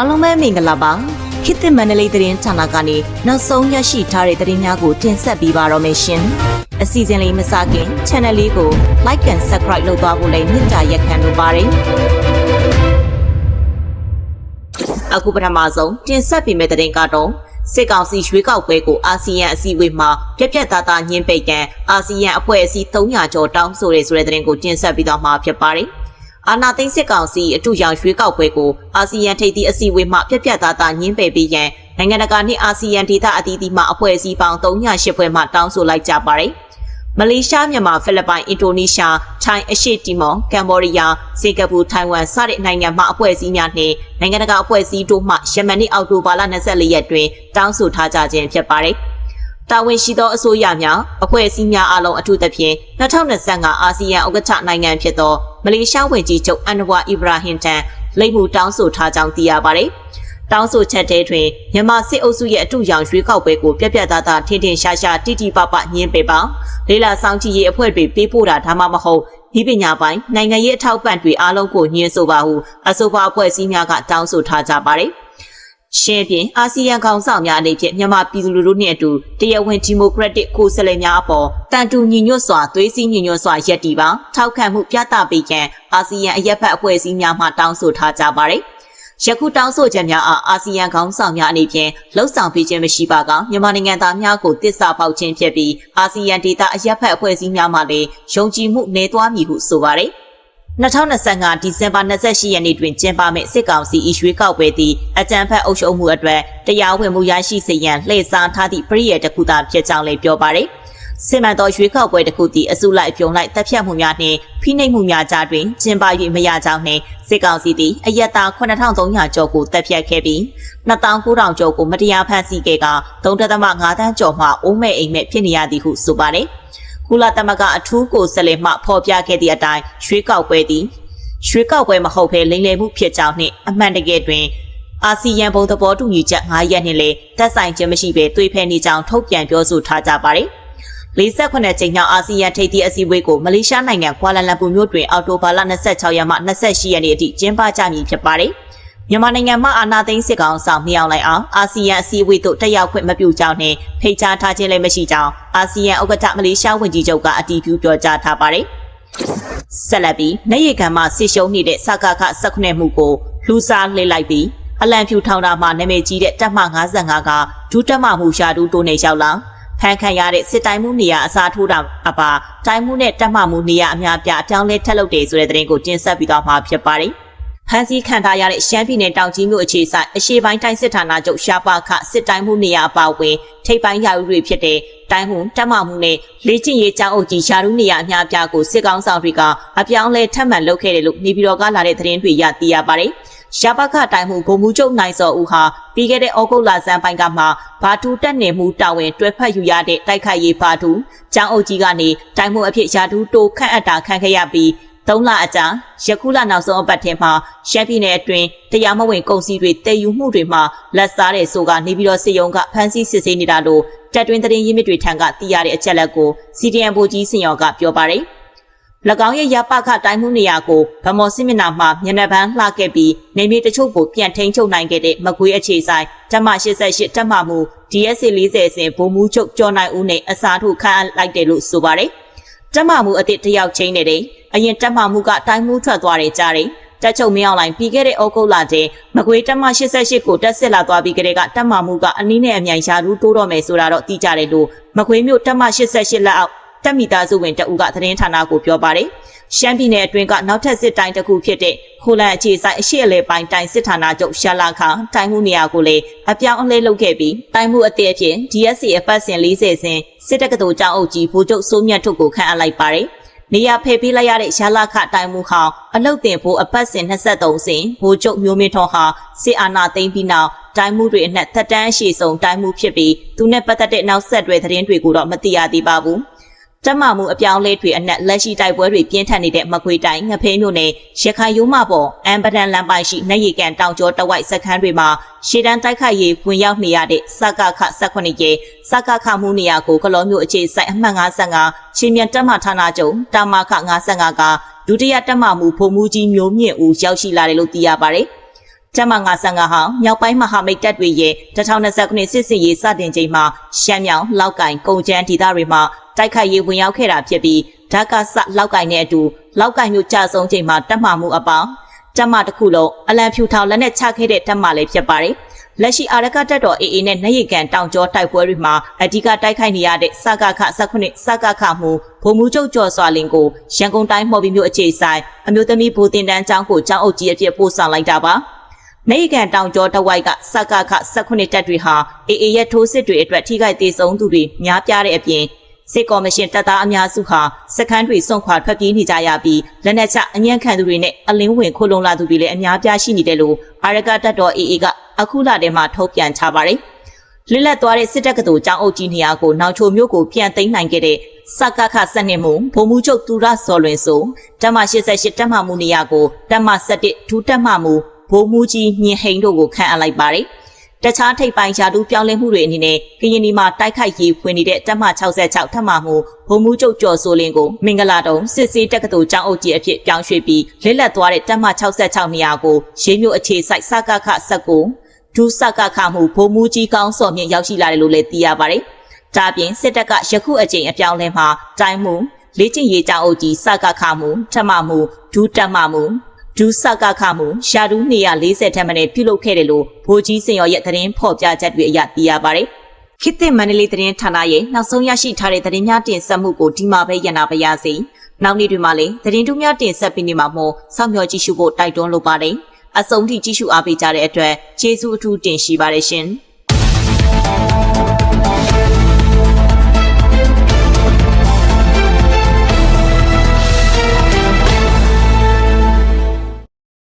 အားလုံးပဲမင်္ဂလာပါခေတ်သစ်မန္တလေးသတင်းဌာနကနေနောက်ဆုံးရရှိထားတဲ့သတင်းများကိုတင်ဆက်ပေးပါတော့မယ်ရှင်အစီအစဉ်လေးမစခင် channel လေးကို like and subscribe လုပ်သွားဖို့လည်းမြစ်တာရက်ခံလိုပါတယ်အခုပထမဆုံးတင်ဆက်ပေးမယ့်သတင်းကတော့စစ်ကောင်စီရွေးကောက်ပွဲကိုအာဆီယံအစည်းအဝေးမှာပြက်ပြက်သားသားညှင်းပိတ်ကန်အာဆီယံအဖွဲ့အစည်း300ကျော်တောင်းဆိုရဲဆိုတဲ့သတင်းကိုတင်ဆက်ပြီးတော့မှာဖြစ်ပါတယ်။ အာနာသိန်းစစ်ကောင်စီအထူးရောင်ရွေးကောက်ပွဲကိုအာဆီယံထိပ်သီးအစည်းအဝေးမှာပြက်ပြက်သားသားညှင်းပယ်ပြီးရန်နိုင်ငံတကာနှင့်အာဆီယံဒေသအသီးသီးမှအဖွဲ့အစည်းပေါင်း308ဖွဲ့မှတောင်းဆိုလိုက်ကြပါတယ်။မလေးရှားမြန်မာဖိလစ်ပိုင်အင်ဒိုနီးရှားထိုင်းအရှေ့တီမော်ကမ်ဘောဒီးယားစင်ကာပူထိုင်ဝမ်စတဲ့နိုင်ငံမှအဖွဲ့အစည်းများနှင့်နိုင်ငံတကာအဖွဲ့အစည်းတို့မှယမန်နေ့အောက်တိုဘာလ24ရက်တွင်တောင်းဆိုထားကြခြင်းဖြစ်ပါတယ်။ တာဝန်ရှိသောအစိုးရများအဖွဲ့အစည်းများအားလုံးအထူးသဖြင့်2025အာဆီယံဥက္ကဋ္ဌနိုင်ငံဖြစ်သောမလေးရှားဝန်ကြီးချုပ်အန်နဝါအီဘရာဟင်တန်လိပ်မှုတောင်းဆိုထားကြောင်းသိရပါတယ်။တောင်းဆိုချက်တဲတွင်မြန်မာစစ်အုပ်စုရဲ့အထူးရောင်ရွေးကောက်ပွဲကိုပြက်ပြက်သားသားထင်ထင်ရှားရှားတိတိပပညင်းပယ်ပါလေးလာဆောင်ကြည့်ရေးအဖွဲ့တွေပေးပို့တာဒါမှမဟုတ်ဒီပညာပိုင်းနိုင်ငံရေးအထောက်ပံ့တွေအားလုံးကိုညှင်းဆိုပါဟုအဆိုပါအဖွဲ့အစည်းများကတောင်းဆိုထားကြပါတယ် ရှင်းပြင်အာဆီယံကောင်ဆောင်များအနေဖြင့်မြန်မာပြည်သူလူထုနှင့်အတူတရားဝင်ဒီမိုကရက်တစ်ကိုယ်စားလှယ်များအပေါ်တန်တူညီညွတ်စွာသွေးစည်းညီညွတ်စွာရပ်တည်ပါထောက်ခံမှုပြသပေးရန်အာဆီယံအရက်ဖက်အဖွဲ့အစည်းများမှတောင်းဆိုထားကြပါတယ်။ယခုတောင်းဆိုချက်များအားအာဆီယံခေါင်းဆောင်များအနေဖြင့်လှုပ်ဆောင်ပေးခြင်းမရှိပါကမြန်မာနိုင်ငံသားများကိုတစ္ဆာပေါက်ခြင်းဖြစ်ပြီးအာဆီယံဒေသအရက်ဖက်အဖွဲ့အစည်းများမှလည်းယုံကြည်မှုနေသွားမည်ဟုဆိုပါတယ် 2025ဒီဇင်ဘာ28ရက်နေ့တွင်ကျင်းပမယ့်စစ်ကောင်စီအရွေးကောက်ပွဲသည်အကြံဖက်အုပ်ချုပ်မှုအတွက်တရားဝင်မှုရရှိစေရန်လှည့်စားထားသည့်ပြည်ရတစ်ခုသာဖြစ်ကြောင်းလည်းပြောပါတယ်။စစ်မှန်သောရွေးကောက်ပွဲတစ်ခုတည်အစုလိုက်ပြုံလိုက်တပ်ဖြတ်မှုများနှင့်ဖိနှိပ်မှုများကြားတွင်ကျင်းပ၍မရကြောင်းနှင့်စစ်ကောင်စီသည်အယက်သား9300ကျော်ကိုတပ်ဖြတ်ခဲ့ပြီး2900ကျော်ကိုမတရားဖမ်းဆီးခဲ့က3.5တန်းကျော်မှအိုးမဲ့အိမ်မဲ့ဖြစ်နေရသည်ဟုဆိုပါတယ်။ ကုလသမဂ္ဂအထူးကိုယ်စားလှယ်မှဖော်ပြခဲ့သည့်အတိုင်းရွေးကောက်ပွဲသည်ရွှေကောက်ပွဲမဟုတ်ဘဲလိမ်လည်မှုဖြစ်ကြောင်းနှင့်အမှန်တကယ်တွင်အာဆီယံဘုံသဘောတူညီချက်9ရက်နှင့်လည်းတက်ဆိုင်ခြင်းမရှိဘဲသွေးဖဲနေကြောင်းထုတ်ပြန်ပြောဆိုထားကြပါတယ်။48ကြိမ်မြောက်အာဆီယံထိပ်သီးအစည်းအဝေးကိုမလေးရှားနိုင်ငံကွာလာလမ်ပူမြို့တွင်အော်တိုဘာလ26ရက်မှ28ရက်နေ့အထိကျင်းပကြမည်ဖြစ်ပါတယ်။ မြန်မာနိုင်ငံမှာအာဏာသိမ်းစစ်ကောင်ဆောင်မြောက်လိုက်အောင်အာဆီယံအစည်းအဝေးသို့တက်ရောက်ခွင့်မပြုကြောင်းနဲ့ဖိတ်ကြားထားခြင်းလည်းမရှိကြောင်းအာဆီယံဥက္ကဋ္ဌမလေးရှားဝန်ကြီးချုပ်ကအတည်ပြုပြောကြားထားပါတယ်။ဆက်လက်ပြီးနေရီကံမှာဆစ်ရှုံးနေတဲ့စကားခ19မှုကိုလူစားလှစ်လိုက်ပြီးအလံဖြူထောင်တာမှနာမည်ကြီးတဲ့တပ်မ55ကဒုတပ်မမှုရှာတူတိုးနေရောက်လာဖန်ခံရတဲ့စစ်တိုင်းမှုနေရာအစားထိုးတာအပါတိုင်းမှုနဲ့တက်မှမှုနေရာအများပြအပြောင်းလဲထက်လုပ်တယ်ဆိုတဲ့သတင်းကိုတင်ဆက်ပြီးတော့မှာဖြစ်ပါတယ်။ ဖန်စီခံထားရတဲ့ရှမ်းပြည်နယ်တောင်ကြီးမြို့အခြေဆိုင်အရှေ့ပိုင်းတိုင်းစစ်ဌာနချုပ်ရှားပါခစစ်တိုင်းမှုနေရာအပါအဝင်ထိပ်ပိုင်းရာဥတွေဖြစ်တဲ့တိုင်းမှုတက်မှမှုနဲ့လေ့ကျင့်ရေးကျောင်းအုပ်ကြီးရှားရူနေရာအများပြားကိုစစ်ကောင်းဆောင်တွေကအပြောင်းလဲထပ်မံလုပ်ခဲ့တယ်လို့နေပြည်တော်ကလာတဲ့သတင်းတွေရသိရပါတယ်။ရပခတိုင်မှုဗိုလ်မှူးချုပ်နိုင်စောဦးဟာပြီးခဲ့တဲ့ဩဂုတ်လဆန်းပိုင်းကမှဘာတူတက်နေမှုတာဝန်တွဲဖက်ယူရတဲ့တိုက်ခိုက်ရေးဘာတူကျောင်းအုပ်ကြီးကနေတိုင်မှုအဖြစ်ရာထူးတိုးခန့်အပ်တာခံခဲ့ရပြီး သုံးလအကြာယခုလနောက်ဆုံးအပတ်ထဲမှာရှမ်းပြည်နယ်အတွင်းတရားမဝင်ကုန်စည်တွေတည်ယူမှုတွေမှာလက်စားတဲ့ဆိုကနေပြီးတော့စစ်ရုံးကဖမ်းဆီးစစ်ဆေးနေတာလို့တက်တွင်းသတင်းရင်းမြစ်တွေထံကသိရတဲ့အချက်လက်ကို CDN ဗိုလ်ကြီးစင်ရော်ကပြောပါတယ်။၎င်းရဲ့ရပခတိုင်းမှုနေရာကိုဗမော်စစ်မျက်နှာမှာမျက်နှာပန်းလှခဲ့ပြီးနေမြေတချို့ကိုပြန်ထိန်ချုပ်နိုင်ခဲ့တဲ့မကွေးအခြေဆိုင်ဓမ္မ88ဓမ္မမှု DSC 40စင်ဗိုလ်မှူးချုပ်ကျော်နိုင်ဦးနဲ့အစားထိုးခန့်လိုက်တယ်လို့ဆိုပါတယ်။ ဓမ္မမှုအစ်စ်တယောက်ချင်းနေတယ်။အရင်ဓမ္မမှုကတိုင်းမှုထွက်သွားတယ်ကြားတယ်။တက်ချုပ်မင်းအောင်လိုင်းပြီးခဲ့တဲ့ဩဂုတ်လတည်းမကွေးတက်မ88ကိုတက်ဆက်လာသွားပြီးကလေးကတက်မမှုကအနည်းနဲ့အမြိုင်ရှာလူတိုးတော့မယ်ဆိုတာတော့သိကြတယ်လို့မကွေးမြို့တက်မ88လက်အောက် တပ်မိသားစုဝင်တအူကသတင်းဌာနကိုပြောပါတယ်။ရှမ်းပြည်နယ်အတွင်းကနောက်ထပ်စစ်တိုင်းတစ်ခုဖြစ်တဲ့ခိုလန်အခြေဆိုင်အရှိအလဲပိုင်းတိုင်းစစ်ဌာနချုပ်ရှာလာခါတိုင်းမှုနေရာကိုလည်းအပြောင်းအလဲလုပ်ခဲ့ပြီးတိုင်းမှုအသေးအဖြစ် DSC အပတ်စဉ်40စင်စစ်တပ်ကတော်ကြောင်းအုပ်ကြီးဗိုလ်ချုပ်စိုးမြတ်ထုတ်ကိုခန့်အပ်လိုက်ပါတယ်။နေရဖယ်ပေးလိုက်ရတဲ့ရှာလာခတိုင်းမှုဟောင်းအလုတ်တင်ဖို့အပတ်စဉ်23စင်ဗိုလ်ချုပ်မျိုးမင်းထွန်းဟာစစ်အာဏာသိမ်းပြီးနောက်တိုင်းမှုတွေအနက်သက်တမ်းအရှိဆုံးတိုင်းမှုဖြစ်ပြီးသူနဲ့ပတ်သက်တဲ့နောက်ဆက်တွဲသတင်းတွေကိုတော့မသိရသေးပါဘူး။ တမမှုအပြောင်းလဲတွေအနက်လက်ရှိတိုက်ပွဲတွေပြင်းထန်နေတဲ့မကွေတိုင်းငဖေးမြို့နယ်ရခိုင်ရိုးမပေါ်အမ်ပဒန်လမ်းပိုင်းရှိနေရီကန်တောင်ကျော်တဝိုက်စခန်းတွေမှာရှေတန်းတိုက်ခိုက်ရေးဝင်ရောက်နေရတဲ့စကခ18ရဲစကခမှုနေရာကိုကလောမျိုးအခြေစိုက်အမှတ်55ချင်းမြန်တက်မဌာနချုပ်တာမခ55ကဒုတိယတက်မမှုဖုံမှုကြီးမျိုးမြင့်ဦးရောက်ရှိလာတယ်လို့သိရပါတယ် ကျမ55ဟာမြောက်ပိုင်းမဟာမိတ်တပ်တွေရဲ့2020ခုနှစ်စစ်စစ်ရေးစတင်ချိန်မှာရှမ်းမြောင်လောက်ကင်ကုံကျန်းဒေသတွေမှာတိုက်ခိုက်ရေးဝင်ရောက်ခဲ့တာဖြစ်ပြီးဓာတ်ကစလောက်ကင်နဲ့အတူလောက်ကင်မျိုးကြဆုံးချိန်မှာတပ်မှမှုအပေါင်းတပ်မတစ်ခုလုံးအလံဖြူထောင်လက်နဲ့ချခဲ့တဲ့တပ်မလည်းဖြစ်ပါတယ်။လက်ရှိအာရကတပ်တော် AA နဲ့နိုင်ရီကန်တောင်ကျောတိုက်ပွဲတွေမှာအဓိကတိုက်ခိုက်နေရတဲ့စကခ19စကခမှုဗိုလ်မှူးချုပ်ကျော်စွာလင်ကိုရန်ကုန်တိုင်းမော်ဘီမြို့အခြေဆိုင်အမျိုးသမီးဘူတင်တန်းကျောင်းကိုကျောင်းအုပ်ကြီးအဖြစ်ပို့ဆောင်လိုက်တာပါ။ နေကန်တောင်ကျော်တဝိုက်ကစကခ19တပ်တွေဟာ AA ရဲ့ထိုးစစ်တွေအတွက်ထိခိုက်သေးဆုံးသူတွေများပြားတဲ့အပြင်စစ်ကော်မရှင်တပ်သားအများစုဟာစခန်းတွေစွန့်ခွာထွက်ပြေးနေကြရပြီးလက်နက်ချအညံ့ခံသူတွေနဲ့အလင်းဝင်ခိုလုံလာသူတွေလည်းအများပြားရှိနေတယ်လို့အာရကတပ်တော် AA ကအခုလထဲမှာထုတ်ပြန်ချပါတယ်။လစ်လက်သွားတဲ့စစ်တပ်ကတူចောင်းအုပ်ကြီးနေရာကိုနောင်ချိုမျိုးကိုပြန်သိမ်းနိုင်ခဲ့တဲ့စကခစနစ်မှုဗိုလ်မှူးချုပ်သူရစော်လွင်ဆိုတပ်မ88တပ်မမှုနေရာကိုတပ်မ17ဒုတပ်မမှု ဗိုလ်မှူးကြီးမြင့်ဟိန်တို့ကိုခန့်အပ်လိုက်ပါတယ်။တခြားထိပ်ပိုင်းယာတူပြောင်းလဲမှုတွေအနေနဲ့ကရင်ဒီမှာတိုက်ခိုက်ရေးဖွင့်နေတဲ့တပ်မ66ထပ်မမှုဗိုလ်မှူးချုပ်ကျော်စိုးလင်းကိုမင်္ဂလာတုံစစ်စေးတက္ကသိုလ်ကျောင်းအုပ်ကြီးအဖြစ်ပြောင်းရွှေ့ပြီးလက်လက်သွားတဲ့တပ်မ66နေရာကိုရေးမြို့အခြေစိုက်စကခ19ဒုစကခမှုဗိုလ်မှူးကြီးကောင်းစော်မြင့်ရောက်ရှိလာတယ်လို့လည်းသိရပါတယ်။ဒါပြင်စစ်တပ်ကယခုအကြိမ်အပြောင်းလဲမှာတိုင်းမှုလေ့ကျင့်ရေးကျောင်းအုပ်ကြီးစကခမှုထမမှုဒုတက်မမှု ဒူးစကခမှုရှာဒူး240ထက်မနည်းပြုလုပ်ခဲ့တယ်လို့ဗိုလ်ကြီးစင်ရော်ရဲ့သတင်းဖော်ပြချက်တွေအရသိရပါတယ်။ခေတ်သစ်မန္တလေးသတင်းဌာနရဲ့နောက်ဆုံးရရှိထားတဲ့သတင်းများတင်ဆက်မှုကိုဒီမှာပဲရနာပါရစေ။နောက်နေ့တွေမှာလည်းသတင်းတူးများတင်ဆက်ပေးနေမှာမို့စောင့်မျှော်ကြည့်ရှုဖို့တိုက်တွန်းလိုပါတယ်။အဆုံးထိကြည့်ရှုအားပေးကြတဲ့အတွက်ကျေးဇူးအထူးတင်ရှိပါတယ်ရှင်။